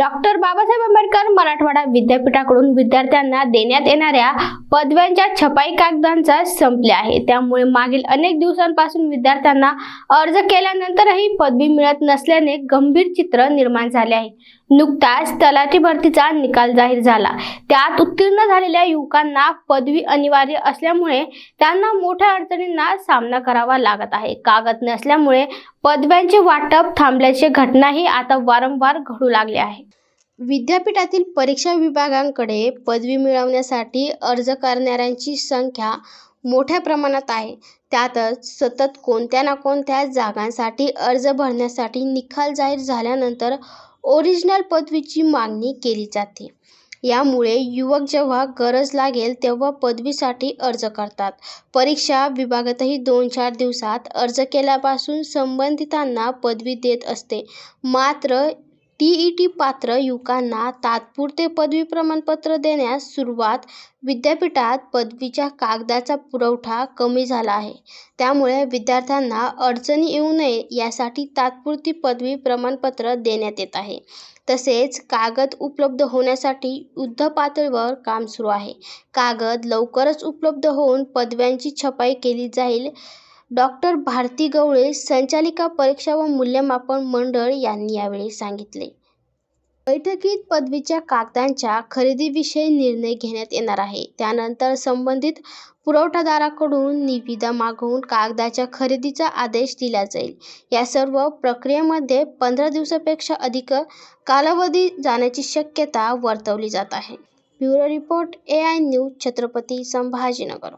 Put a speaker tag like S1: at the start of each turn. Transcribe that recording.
S1: Doctor Babasaheb Ambedkar Marathwada विद्यापीठाकडून विद्यार्थ्यांना देण्यात येणाऱ्या पदव्यांच्या छपाई कागदांचा संपले आहे. त्यामुळे मागील अनेक दिवसांपासून विद्यार्थ्यांना अर्ज केल्यानंतरही पदवी मिळत नसल्याने गंभीर चित्र निर्माण झाले आहे. नुकताच तलाठी भरतीचा निकाल जाहीर झाला. त्यात उत्तीर्ण झालेल्या युवकांना पदवी अनिवार्य असल्यामुळे त्यांना मोठ्या अडचणींना सामना करावा लागत आहे. कागद नसल्यामुळे पदव्यांचे वाटप थांबल्याची घटनाही आता वारंवार घडू लागली आहे. विद्यापीठातील परीक्षा विभागांकडे पदवी मिळवण्यासाठी अर्ज करणाऱ्यांची संख्या मोठ्या प्रमाणात आहे. त्यातच सतत कोणत्या ना कोणत्या जागांसाठी अर्ज भरण्यासाठी निकाल जाहीर झाल्यानंतर ओरिजिनल पदवीची मागणी केली जाते. यामुळे युवक जेव्हा गरज लागेल तेव्हा पदवीसाठी अर्ज करतात. परीक्षा विभागातही दोन चार दिवसात अर्ज केल्यापासून संबंधितांना पदवी देत असते. मात्र टी ई टी पात्र युवकांना तात्पुरते पदवी प्रमाणपत्र देण्यास सुरुवात विद्यापीठात पदवीच्या कागदाचा पुरवठा कमी झाला आहे. त्यामुळे विद्यार्थ्यांना अडचणी येऊ नये यासाठी तात्पुरती पदवी प्रमाणपत्र देण्यात येत आहे. तसेच कागद उपलब्ध होण्यासाठी युद्धपातळीवर काम सुरू आहे. कागद लवकरच उपलब्ध होऊन पदव्यांची छपाई केली जाईल. डॉक्टर भारती गवळे संचालिका परीक्षा व मूल्यमापन मंडळ यांनी यावेळी सांगितले. बैठकीत पदवीच्या कागदांच्या खरेदीविषयी निर्णय घेण्यात येणार आहे. त्यानंतर संबंधित पुरवठादाराकडून निविदा मागवून कागदाच्या खरेदीचा आदेश दिला जाईल. या सर्व प्रक्रियेमध्ये पंधरा दिवसापेक्षा अधिक कालावधी जाण्याची शक्यता वर्तवली जात आहे. Bureau report A I news Chhatrapati Sambhajinagar.